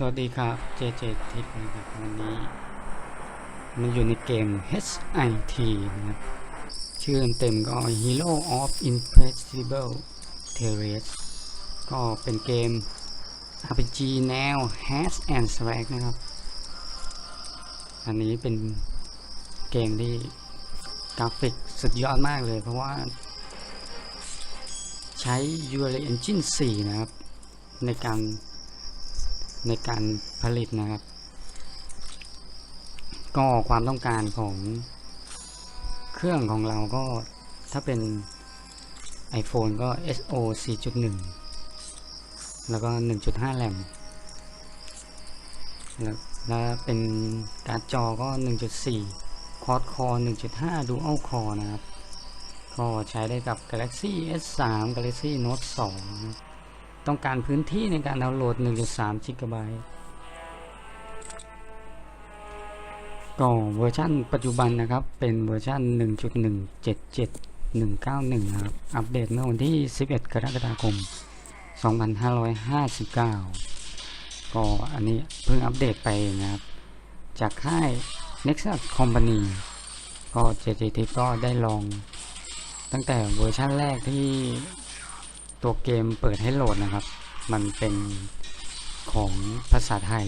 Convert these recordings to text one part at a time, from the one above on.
สวัสดีครับเจเจทิปนะครับวันนี้ มันอยู่ในเกม HIT นะครับ ชื่อเต็มก็ Hero of Impressible Terrace ก็เป็นเกม RPG แนว Hash and Slash นะครับ อันนี้เป็นเกมที่กราฟิกสุดยอดมากเลยเพราะว่า ใช้ Unreal Engine 4 นะครับ ในการ ในการผลิตนะครับ ก็ความต้องการของเครื่องของเราก็ถ้าเป็น iPhone ก็ SO 4.1 แล้วก็ 1.5แรมแล้วแล้วเป็นการ์ดจอก็ 1.4 Quad Core 1.5 Dual Core นะครับ ก็ใช้ได้กับ Galaxy S3 Galaxy Note 2นะ ต้องการพื้นที่ในการดาวน์โหลด 1.3 GB ก็เวอร์ชันปัจจุบันนะครับ เป็นเวอร์ชัน1.177.191 นะครับ อัปเดตเมื่อวันที่ 11 กรกฎาคม 2559 ก็อันนี้เพิ่งอัปเดตไปนะครับ จากค่าย Nexus Company ก็ JJT ก็ได้ลองตั้งแต่เวอร์ชันแรกที่ ตัวเกมเปิดให้โหลดนะครับ มันเป็นของภาษาไทย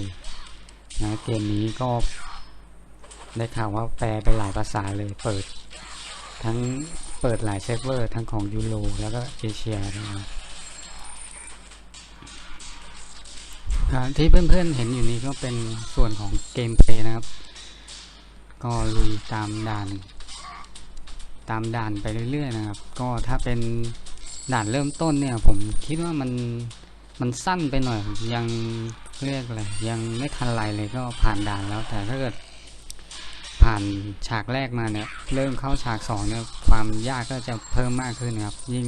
นะเกมนี้ก็ได้ข่าวว่าแปลไปหลายภาษาเลยเปิด ทั้งเปิดหลายเซิร์ฟเวอร์ทั้งของยูโรแล้วก็เอเชียนะครับที่เพื่อนๆเห็นอยู่นี้ก็เป็นส่วนของเกมเพลย์นะครับ ก็ลุยตามด่าน ตามด่านไปเรื่อยๆนะครับ ก็ถ้าเป็น ด่านเริ่มต้นเนี่ย ผมคิดว่ามันมันสั้นไปหน่อยยังเรียกอะไรยังไม่ทันไรเลยก็ผ่านด่านแล้วแต่ถ้าเกิดผ่านฉากแรกมาเนี่ย เริ่มเข้าฉากสองเนี่ยความยากก็จะเพิ่มมากขึ้นนะครับ ยิ่ง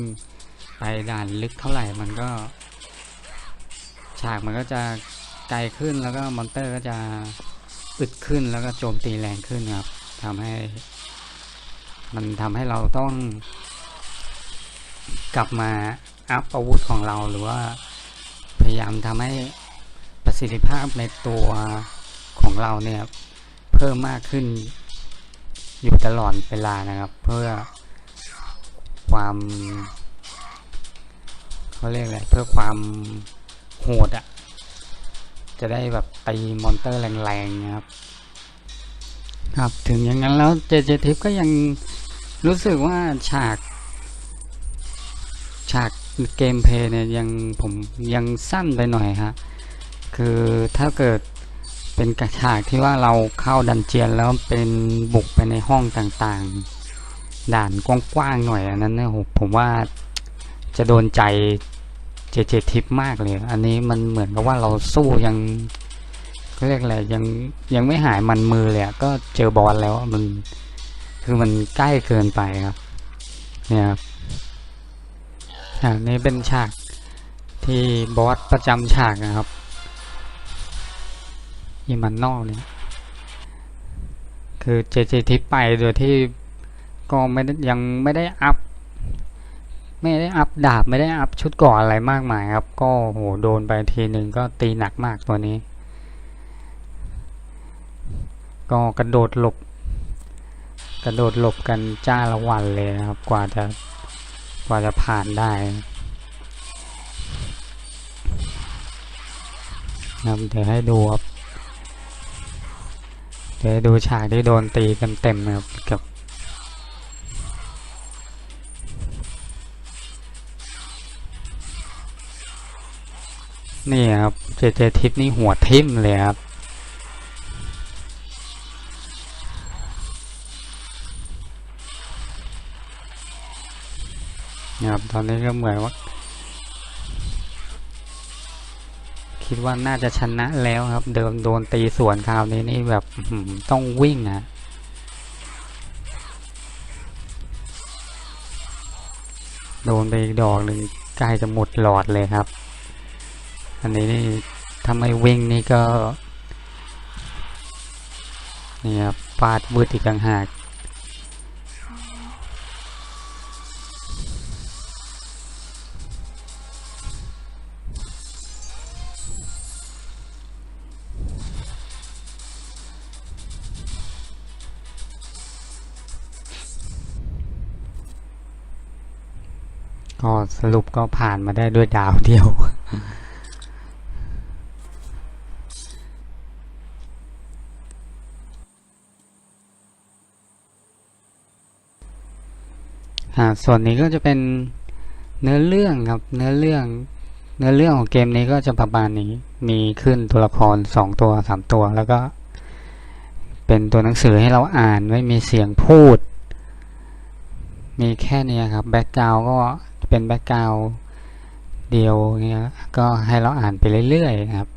ไปด่านลึกเท่าไหร่มันก็ ฉากมันก็จะไกลขึ้นแล้วก็มอนเตอร์ก็จะอึดขึ้นแล้วก็โจมตีแรงขึ้นครับทำให้ มันทำให้เราต้อง กลับมาอัพอาวุธของเราหรือว่าพยายามทำให้ประสิทธิภาพในตัวของเราเนี่ยเพิ่มมากขึ้นอยู่ตลอดเวลานะครับ เพื่อความเขาเรียกอะไรเพื่อความโหดอะ่ะจะได้แบบตีมอนเตอร์แรงๆนะครับ ครับถึงอย่างนั้นแล้วเจเจทิปก็ยังรู้สึกว่าฉาก ฉากเกมเพย์เนี่ยยังผมยังสั้นไปหน่อยฮะคือถ้าเกิดเป็นกระฉากที่ว่าเราเข้าดันเจียนแล้วเป็นบุกไปในห้องต่างๆ ด่านกว้างๆหน่อยอันนั้นเนี่ยโหผมว่าจะโดนใจเจเจทิปมากเลย อันนี้มันเหมือนกับว่าเราสู้ยังเรียกอะไรยังยังไม่หายมันมือเลยก็เจอบอลแล้วมันคือมันใกล้เกินไปครับ เนี่ยครับ ฉากนี้เป็นฉากที่บอสประจำฉากนะครับยิมันนอกเนี่ยคือเจเจทิปไปโดยที่ก็ไม่ยังไม่ได้อัพ ไม่ได้อัพดาบไม่ได้อัพชุดก่ออะไรมากมายครับ ก็โหโดนไปทีหนึ่งก็ตีหนักมากตัวนี้ ก็กระโดดหลบ กระโดดหลบกันจ้าละวันเลยนะครับ กว่าจะ ว่าจะผ่านได้นะเดี๋ยวให้ดูครับเดี๋ยวดูฉากที่โดนตีเต็มๆนะครับกับนี่ครับเจเจทิปนี่หัวทิ่มเลยครับ ตอนนี้ก็เหมือนว่า คิดว่าน่าจะชนะแล้วครับ เดิมโดนตีสวนคราวนี้นี่แบบต้องวิ่งอะโดนไปอีกดอกหนึ่งใกล้จะหมดหลอดเลยครับ อันนี้นี่ถ้าไม่วิ่งนี่ก็ นี่ครับฟาดวืดอีกต่างหาก ก็สรุปก็ผ่านมาได้ด้วยดาวเดียว ส่วนนี้ก็จะเป็นเนื้อเรื่องครับ เนื้อเรื่อง เนื้อเรื่องของเกมนี้ก็จะประมาณนี้ มีขึ้นตัวละครสองตัวสามตัว แล้วก็ เป็นตัวหนังสือให้เราอ่าน ไม่มีเสียงพูด มีแค่นี้ครับ แบ็กกราวก็ เป็นแบ็กกราวเดียวเงี้ยก็ให้เราอ่านไปเรื่อยๆครับ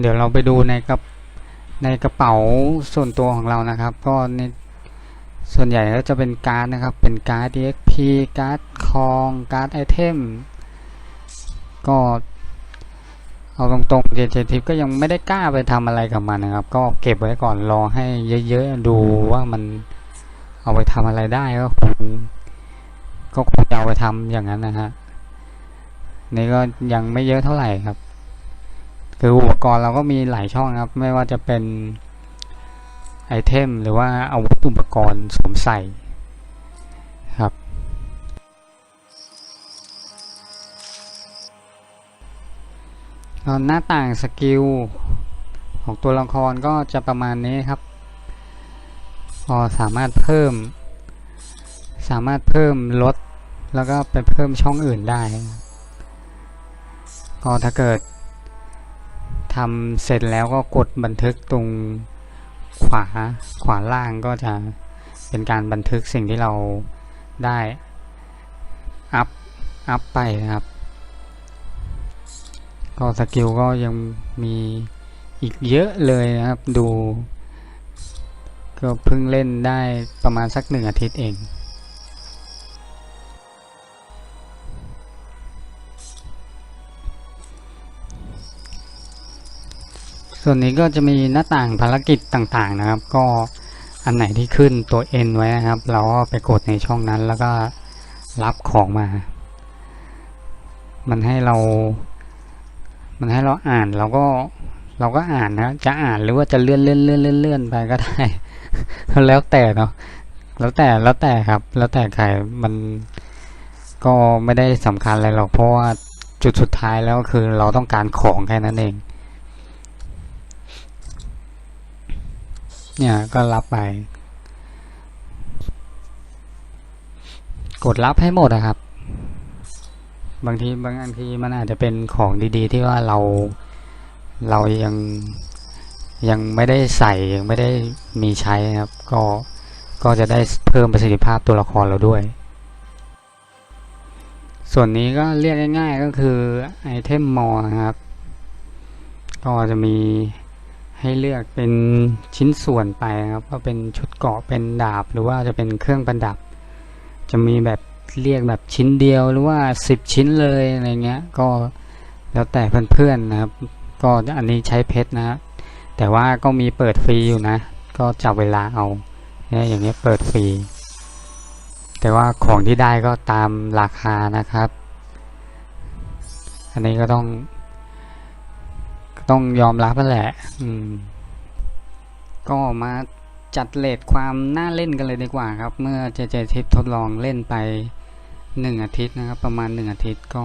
เดี๋ยวเราไปดูในกระในกระเป๋าส่วนตัวของเรานะครับ ก็ในส่วนใหญ่ก็จะเป็นการ์ดนะครับ เป็นการ์ด DXP การ์ดคอง การ์ดไอเทม ก็ เอาตรงๆเจเจทิปก็ยังไม่ได้กล้าไปทำอะไรกับมันนะครับ ก็เก็บไว้ก่อนรอให้เยอะๆดูว่ามันเอาไปทำอะไรได้ก็คงก็คงจะเอาไปทำอย่างนั้นนะฮะนี่ก็ยังไม่เยอะเท่าไหร่ครับ คืออุปกรณ์เราก็มีหลายช่องครับ ไม่ว่าจะเป็นไอเทมหรือว่าอาวุธอุปกรณ์สวมใส่ หน้าต่างสกิลของตัวละครก็จะประมาณนี้ครับพอสามารถเพิ่ม สามารถเพิ่มลดแล้วก็ไปเพิ่มช่องอื่นได้ ก็ถ้าเกิดทำเสร็จแล้วก็กดบันทึกตรงขวาขวาล่างก็จะเป็นการบันทึกสิ่งที่เราได้ อัพ อัพไปนะครับ ก็สกิลก็ยังมีอีกเยอะเลยนะครับ ดู ก็เพิ่งเล่นได้ประมาณสักหนึ่งอาทิตย์เอง ส่วนนี้ก็จะมีหน้าต่างภารกิจต่างๆนะครับ ก็อันไหนที่ขึ้นตัว N ไว้นะครับ เราก็ไปกดในช่องนั้นแล้วก็รับของมา มันให้เรา มันให้เราอ่านเราก็เราก็อ่านนะจะอ่านหรือว่าจะเลื่อนเลื่อนเลื่อนเลื่อนเลื่อนไปก็ได้ แล้วแต่เนาะแล้วแต่แล้วแต่ครับ แล้วแต่ใครมันก็ไม่ได้สำคัญอะไรหรอกเพราะว่าจุดสุดท้ายแล้วคือเราต้องการของแค่นั้นเอง เนี่ยก็รับไป กดรับให้หมดนะครับ บางทีบางอันทีมันอาจจะเป็นของดีๆ ที่ว่าเราเรายังยังไม่ได้ใส่ยังไม่ได้มีใช้นะครับ ก็ก็จะได้เพิ่มประสิทธิภาพตัวละครเราด้วย ส่วนนี้ก็เรียกง่าย ๆ ก็คือไอเทมมอนะครับ ก็จะมีให้เลือกเป็นชิ้นส่วนไปนะครับ ก็เป็นชุดเกาะเป็นดาบหรือว่าจะเป็นเครื่องประดับ จะมีแบบ เรียกแบบชิ้นเดียวหรือว่าสิบชิ้นเลยอะไรเงี้ยก็แล้วแต่เพื่อนๆนะครับ ก็อันนี้ใช้เพชรนะแต่ว่าก็มีเปิดฟรีอยู่นะ ก็จับเวลาเอาเนี่ยอย่างเงี้ยเปิดฟรี แต่ว่าของที่ได้ก็ตามราคานะครับ อันนี้ก็ต้อง ต้องยอมรับนั่นแหละอืมก็มาจัดเลทความน่าเล่นกันเลยดีกว่าครับ เมื่อเจเจทิปทดลองเล่นไป หนึ่งอาทิตย์นะครับ ประมาณหนึ่งอาทิตย์ก็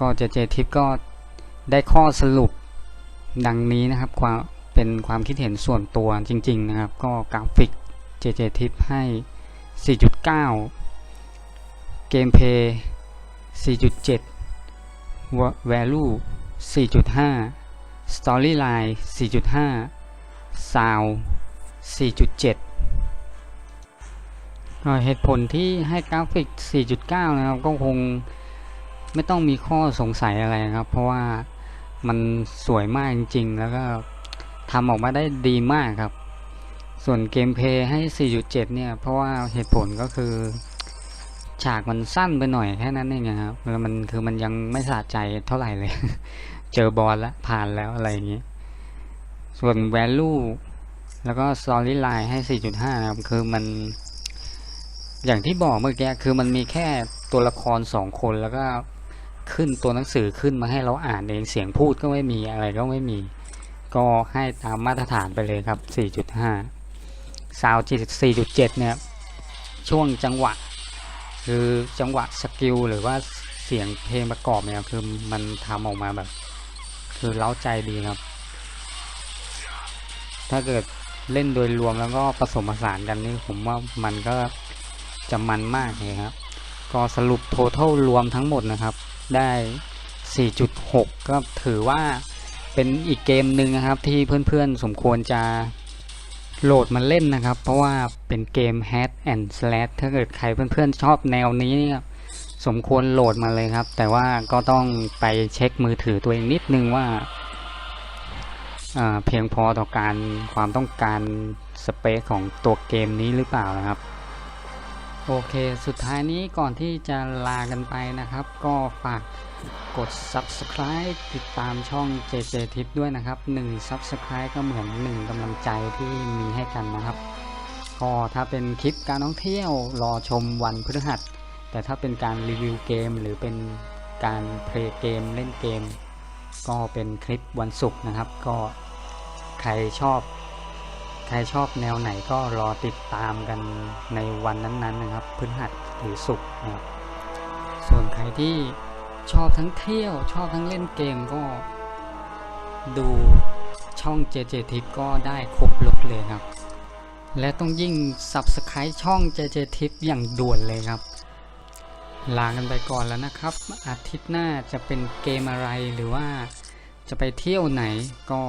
ก็เจเจทิปก็ได้ข้อสรุปดังนี้นะครับความเป็นความคิดเห็นส่วนตัวจริง ๆ นะครับ ก็กราฟิกเจเจทิปให้ 4.9 เกมเพย์4.7 value 4.5 Storyline 4.5 Sound 4.7ก็ เหตุผลที่ให้กราฟิก 4.9 นะครับ ก็คงไม่ต้องมีข้อสงสัยอะไรครับ เพราะว่ามันสวยมากจริงๆ แล้วก็ทำออกมาได้ดีมากครับ ส่วนเกมเพลย์ให้ 4.7 เนี่ย เพราะว่าเหตุผลก็คือ ฉากมันสั้นไปหน่อยแค่นั้นเองครับแล้วมันคือมันยังไม่สะใจเท่าไหร่เลย เจอบอลแล้วผ่านแล้วอะไรอย่างนี้ ส่วน value แล้วก็ storyline ให้ 4.5 นะครับ คือมัน อย่างที่บอกเมื่อกี้คือมันมีแค่ตัวละครสองคนแล้วก็ขึ้นตัวหนังสือขึ้นมาให้เราอ่านเองเสียงพูดก็ไม่มีอะไรก็ไม่มี ก็ให้ตามมาตรฐานไปเลยครับ 4.5 ซาวด์4.7 เนี่ย ช่วงจังหวะ คือจังหวะสกิลหรือว่าเสียงเพลงประกอบเนี่ยคือมันทำออกมาแบบ คือเล้าใจดีครับ ถ้าเกิดเล่นโดยรวมแล้วก็ผสมผสานกันนี่ผมว่ามันก็ จะมันมากเลยครับ ก็สรุป total รวมทั้งหมดนะครับ ได้ 4.6 ก็ถือว่าเป็นอีกเกมหนึ่งนะครับ ที่เพื่อนๆสมควรจะโหลดมาเล่นนะครับ เพราะว่าเป็นเกม Hack and Slash ถ้าเกิดใครเพื่อนๆชอบแนวนี้เนี่ยสมควรโหลดมาเลยครับ แต่ว่าก็ต้องไปเช็คมือถือตัวเองนิดนึงว่าอ่าเพียงพอต่อการความต้องการสเปคของตัวเกมนี้หรือเปล่านะครับ โอเคสุดท้ายนี้ก่อนที่จะลากันไปนะครับ ก็ฝากกด subscribe ติดตามช่อง JJ Tip ด้วยนะครับ 1 subscribe ก็เหมือน 1กำลังใจที่มีให้กันนะครับก็ถ้าเป็นคลิปการท่องเที่ยวรอชมวันพฤหัส แต่ถ้าเป็นการรีวิวเกม หรือเป็นการเพลย์เกมเล่นเกม ก็เป็นคลิปวันศุกร์นะครับ ก็ใครชอบ ใครชอบแนวไหนก็รอติดตามกันในวันนั้นๆนะครับพฤหัสหรือศุกร์นะครับ ส่วนใครที่ชอบทั้งเที่ยว ชอบทั้งเล่นเกมก็ดูช่อง JJ Tip ก็ได้ครบรถเลยครับ และต้องยิ่ง Subscribe ช่อง JJ Tip อย่างด่วนเลยครับ ลากันไปก่อนแล้วนะครับ อาทิตย์หน้าจะเป็นเกมอะไรหรือว่าจะไปเที่ยวไหนก็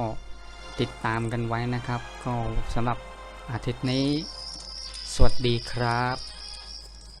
ติดตามกันไว้นะครับ ก็สำหรับอาทิตย์นี้ สวัสดีครับ